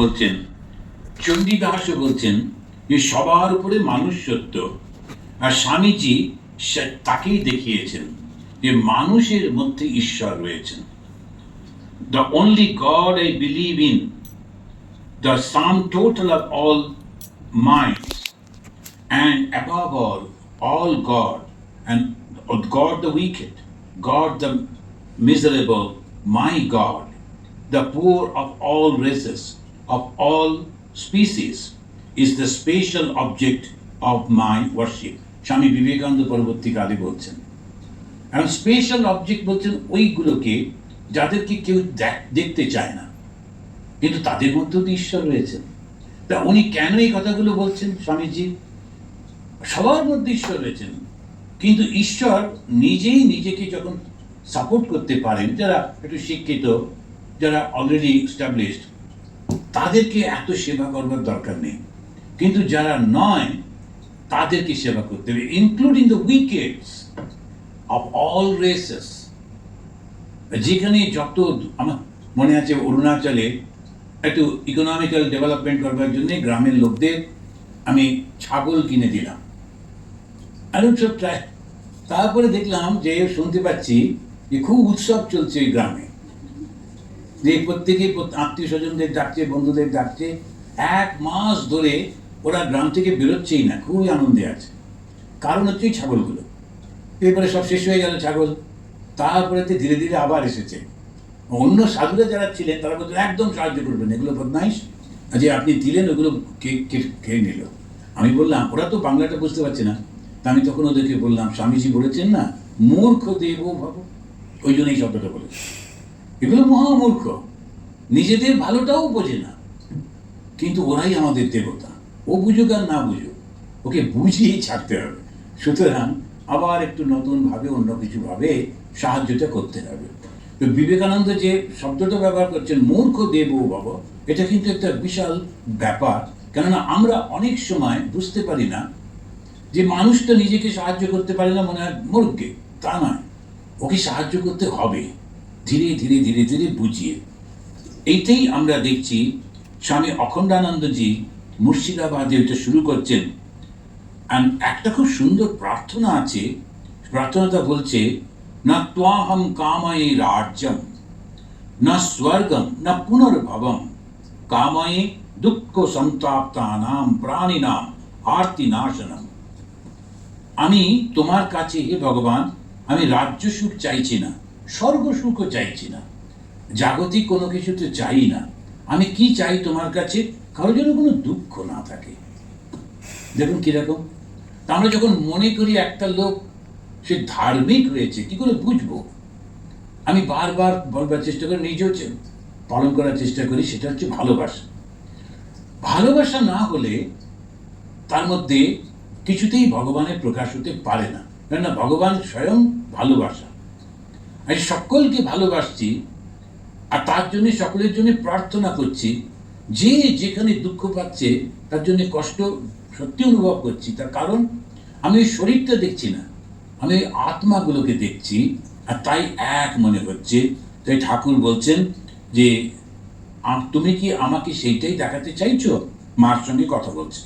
বলছেন চণ্ডীদাসও বলছেন যে সবার উপরে মানুষ সত্য আর স্বামীজি তাকেই দেখিয়েছেন যে মানুষের মধ্যে ঈশ্বর রয়েছেন। The only God I believe in the sum total of all minds and above all, all God, and God the wicked, God the miserable, my God, the poor of all races, of all species, is the special object of my worship. Swami Vivekananda পরবর্তীকালে বলছেন। এখন special object বলছেন ওইগুলোকে যাদেরকে কেউ দেখ- দেখতে চায় না। কিন্তু তাদের মধ্যেও তো ঈশ্বর রয়েছেন। তা উনি কেন এই কথাগুলো বলছেন স্বামীজি? সবার মধ্যে ঈশ্বর রয়েছেন। কিন্তু ঈশ্বর নিজেই নিজেকে যখন সাপোর্ট করতে পারেন যারা একটু শিক্ষিত যারা অলরেডি এস্টাবলিশড তাদেরকে এত সেবা করবার দরকার নেই। কিন্তু যারা নয়, তাদেরকে সেবা করতে হবে including the wickets of all races যেখানে যত আমার মনে আছে অরুণাচলে একটু ইকোনমিক্যাল ডেভেলপমেন্ট করবার জন্য গ্রামের লোকদের আমি ছাগল কিনে দিলাম। তারপরে দেখলাম যে শুনতে পাচ্ছি যে খুব উৎসব চলছে ওই গ্রামে। যে প্রত্যেকে আত্মীয় স্বজনদের ডাকছে বন্ধুদের ডাকছে এক মাস ধরে ওরা গ্রাম থেকে বেরোচ্ছেই না, খুবই আনন্দে আছে। কারণ হচ্ছে ওই ছাগলগুলো। এরপরে সব শেষ হয়ে গেল ছাগল। তারপরে ধীরে ধীরে আবার এসেছে। অন্য সাধুরা যারা ছিলেন, তারা বলছেন একদম সাহায্য করবেন এগুলো বদমাইশ। যে আপনি দিলেন, ওগুলো খেয়ে নিল? আমি বললাম, ওরা তো বাংলাটা বুঝতে পারছে না। তা আমি তখন ওদেরকে বললাম, স্বামীজি বলেছেন না, মূর্খ দেব ভাব। ওই জন্য এই শব্দটা বলেছি। এগুলো মহামূর্খ। নিজেদের ভালোটাও বোঝে না। কিন্তু ওরাই আমাদের দেবতা। ও বুঝুক আর না বুঝুক, ওকে বুঝিয়েই ছাড়তে হবে। সুতরাং আবার একটু নতুনভাবে, অন্য কিছুভাবে সাহায্যটা করতে হবে। তো বিবেকানন্দ যে শব্দটা ব্যবহার করছেন, মূর্খ দেব বাবা এটা কিন্তু একটা বিশাল ব্যাপার। কেননা আমরা অনেক সময় বুঝতে পারি না যে মানুষটা নিজেকে সাহায্য করতে পারে না মনে হয় মূর্খে তা নয়, ওকে সাহায্য করতে হবে। ধীরে ধীরে ধীরে ধীরে বুঝিয়ে। এইটাই আমরা দেখছি স্বামী অখণ্ডানন্দজি মুর্শিদাবাদে ওইটা শুরু করছেন। একটা খুব সুন্দর প্রার্থনা আছে। প্রার্থনাটা বলছে, না ত্বাহম কামাই রাজ্যম, না স্বর্গম, না পুনর্ভবম। কামাই দুঃখ সন্তাপ্তানাম, প্রাণিনাম, আরতি নাশনম। আমি তোমার কাছে হে ভগবান, আমি রাজ্য সুখ চাইছি না। স্বর্গ সুখও চাইছি না। জাগতিক কোনো কিছু তো চাই না। আমি কি চাই তোমার কাছে? কারোর জন্য কোনো দুঃখ না থাকে। দেখুন কীরকম আমরা যখন মনে করি একটা লোক, সে ধার্মিক হয়েছে কি করে বুঝব? আমি বারবার বলবার চেষ্টা করি, নিজেও পালন করার চেষ্টা করি, সেটা হচ্ছে ভালোবাসা। ভালোবাসা না হলে তার মধ্যে কিছুতেই ভগবানের প্রকাশ হতে পারে না। কেননা ভগবান স্বয়ং ভালোবাসা। আমি সকলকে ভালোবাসছি আর তার জন্য সকলের জন্য প্রার্থনা করছি। যে যেখানে দুঃখ পাচ্ছে, তার জন্য কষ্ট সত্যি অনুভব করছি। তার কারণ, আমি শরীরটা দেখছি না। আমি আত্মাগুলোকে দেখছি আর তাই এক মনে হচ্ছে। তাই ঠাকুর বলছেন যে তুমি কি আমাকে সেইটাই দেখাতে চাইছো? মার সঙ্গে কথা বলছে।